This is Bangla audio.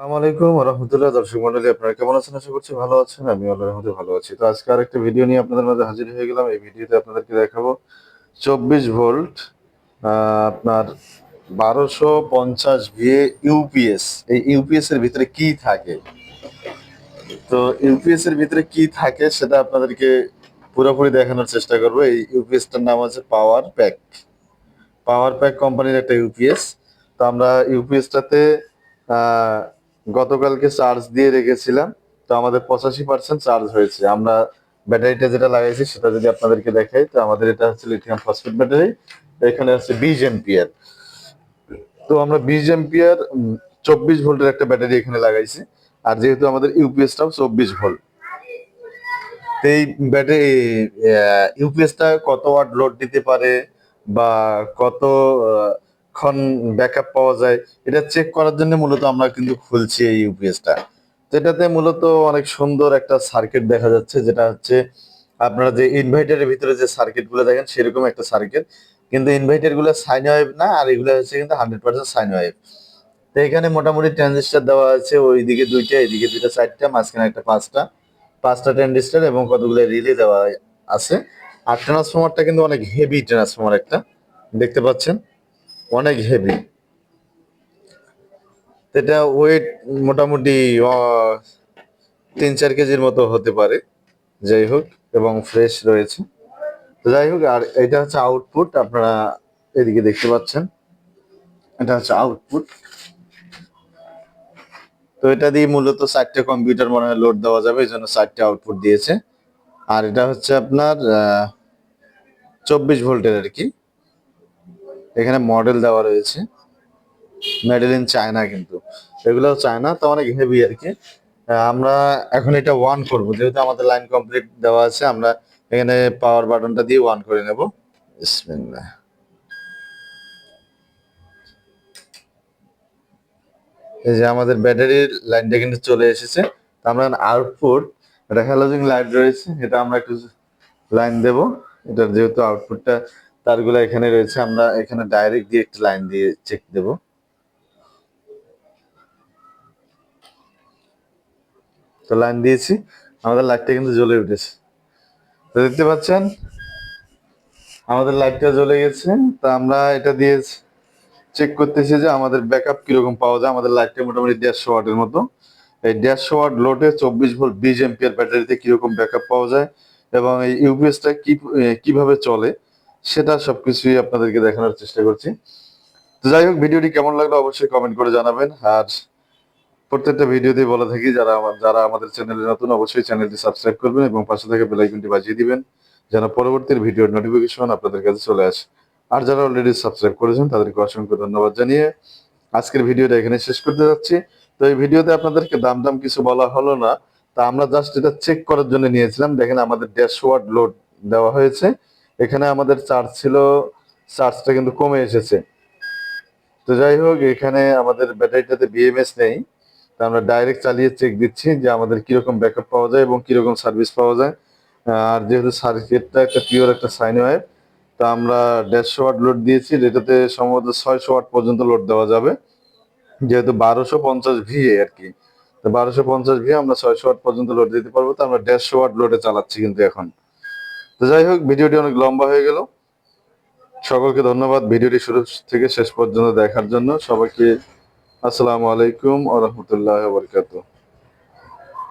আলাইকুম রহমতুল্লাহ দর্শক মন্ডলী, আপনারা কেমন আছেন? আশা করছি ভালো আছেন আমি আল্লাহর রহমতে ভালো আছি। তো আজকে আরেকটা ভিডিও নিয়ে আপনাদের মাঝে হাজির হয়ে গেলাম। এই ভিডিওতে আপনাদেরকে দেখাবো চব্বিশ ভোল্ট আপনার বারোশো পঞ্চাশ ভিএ ইউপিএস এই ইউপিএস এর ভিতরে কি থাকে? তো ইউপিএস এর ভিতরে কি থাকে সেটা আপনাদেরকে পুরোপুরি দেখানোর চেষ্টা করব। এই ইউপিএসটার নাম আছে পাওয়ার প্যাক পাওয়ার প্যাক কোম্পানির একটা ইউপিএস তো আমরা ইউপিএসটাতে গতকালকে চার্জ দিয়ে রেখেছিলাম, তো আমাদের পঁচাশি পার্সেন্ট চার্জ হয়েছে। আমরা ব্যাটারিটা যেটা লাগাইছি সেটা যদি আপনাদেরকে দেখাই, তো আমাদের এটা হচ্ছে লিথিয়াম ফসফেট ব্যাটারি এখানে হচ্ছে বিশ এম্পিয়ার তো আমরা বিশ এম্পিয়ার চব্বিশ ভোল্টের একটা ব্যাটারি এখানে লাগাইছি, আর যেহেতু আমাদের ইউপিএসটাও চব্বিশ ভোল্ট। তো এই ব্যাটারি ইউপিএসটা কত ওয়াট লোড দিতে পারে বা কত ক্ষণ ব্যাকআপ পাওয়া যায়, এটা চেক করার জন্য মূলত আমরা কিন্তু খুলছি এই ইউপিএসটা যেটাতে মূলত অনেক সুন্দর একটা সার্কিট দেখা যাচ্ছে, যেটা হচ্ছে আপনারা যে ইনভার্টারের ভিতরে যে সার্কিটগুলো দেখেন, সেরকম একটা সার্কিট কিন্তু ইনভার্টারগুলো সাইন ওয়েভ না, আর এগুলো হচ্ছে কিন্তু হান্ড্রেড পার্সেন্ট সাইন ওয়েভ তো এখানে মোটামুটি ট্রানজিস্টার দেওয়া আছে, ওইদিকে দুইটা, এদিকে দুইটা, চারটা, মাঝখানে একটা পাঁচটা। পাঁচটা ট্রানজিস্টার এবং কতগুলো রিলে দেওয়া আছে। আর ট্রান্সফরমারটা কিন্তু অনেক হেভি ট্রান্সফরমার একটা, দেখতে পাচ্ছেন? অনেক হেভি এটা ওয়েট মোটামুটি তিন চার কেজির মতো হতে পারে। যাই হোক, এবং ফ্রেশ রয়েছে। যাই হোক, আর এটা হচ্ছে আউটপুট আপনারা এদিকে দেখতে পাচ্ছেন। এটা হচ্ছে আউটপুট তো এটা দিয়ে মূলত চারটে কম্পিউটার মনে হয় লোড দেওয়া যাবে এই জন্য চারটে আউটপুট দিয়েছে। আর এটা হচ্ছে আপনার চব্বিশ ভোল্টের আর কি। এখানে মডেল দেওয়া রয়েছে। মেডেল ইন চায়না কিন্তু। এগুলো চায়না তো অনেক হেভি আর কি। আমরা এখন এটা ওয়ান করব। যেহেতু আমাদের লাইন কমপ্লিট দেওয়া আছে, আমরা এখানে পাওয়ার বাটনটা দিয়ে ওয়ান করে নেব। এই যে আমাদের ব্যাটারির লাইনটা কিন্তু চলে এসেছে। আমরা আউটপুট এটা হ্যালোজিং লাইট রয়েছে, এটা আমরা একটু লাইন দেব। এটার যেহেতু আউটপুটটা তারগুলো এখানে রয়েছে, আমরা এখানে ডাইরেক্ট দিয়ে একটা লাইন দিয়ে চেক দেব। তো লাইন দিয়েছি, আমাদের লাইটটা কিন্তু জ্বলে উঠেছে। তো দেখতে পাচ্ছেন, আমাদের লাইটটা জ্বলে গেছে, তা আমরা এটা দিয়ে চেক করতেছি যে আমাদের ব্যাকআপ কীরকম পাওয়া যায়। আমাদের লাইটটা মোটামুটি দেড়শো ওয়াটের মতো। এই দেড়শো ওয়াট লোডে চব্বিশ ভোল্ট বিশ এমপিয়ার ব্যাটারিতে কীরকম ব্যাকআপ পাওয়া যায় এবং এই ইউপিএসটা কি, কীভাবে চলে? সেটা সবকিছুই আপনাদেরকে দেখানোর চেষ্টা করছি। তো যাই হোক, ভিডিওটি কেমন লাগল অবশ্যই কমেন্ট করে জানাবেন। আর প্রত্যেকটা ভিডিওতে বলে থাকি, যারা যারা আমাদের চ্যানেলে নতুন, অবশ্যই চ্যানেলটি সাবস্ক্রাইব করবেন এবং পাশে থেকে বেলাইকনটি বাজিয়ে দিবেন, যেন পরবর্তী ভিডিওর নোটিফিকেশন আপনাদের কাছে চলে আসে। আর যারা অলরেডি সাবস্ক্রাইব করেছেন, তাদেরকে অসংখ্য ধন্যবাদ জানিয়ে আজকের ভিডিওটা এখানে শেষ করতে যাচ্ছি। তো এই ভিডিওতে আপনাদেরকে দাম দাম কিছু বলা হলো না। তা আমরা জাস্ট এটা চেক করার জন্য নিয়েছিলাম। দেখেন আমাদের ওয়াট লোড দেওয়া হয়েছে। এখানে আমাদের চার্জ ছিল চার্জটা কিন্তু কমে এসেছে। তো যাই হোক, এখানে আমাদের ব্যাটারিটাতে বিএমএস নেই। তো আমরা ডাইরেক্ট চালিয়ে চেক দিচ্ছি যে আমাদের কীরকম ব্যাকআপ পাওয়া যায় এবং কীরকম সার্ভিস পাওয়া যায়। আর যেহেতু সার্কিটটা একটা পিওর একটা সাইন ওয়েভ তা আমরা দেড়শো ওয়াট লোড দিয়েছি, যেটাতে সম্ভবত ছয়শো ওয়াট পর্যন্ত লোড দেওয়া যাবে। যেহেতু বারোশো পঞ্চাশ ভি আর কি, তো বারোশো পঞ্চাশ ভি আমরা ছয়শো ওয়াট পর্যন্ত লোড দিতে পারব। তো আমরা দেড়শো ওয়াট লোডে চালাচ্ছি কিন্তু এখন। তো যাই হোক, ভিডিওটি অনেক লম্বা হয়ে গেল। সকলকে ধন্যবাদ ভিডিওটি শুরু থেকে শেষ পর্যন্ত দেখার জন্য। সবাইকে আসসালামু আলাইকুম আ রহমতুল্লাহ বরকাত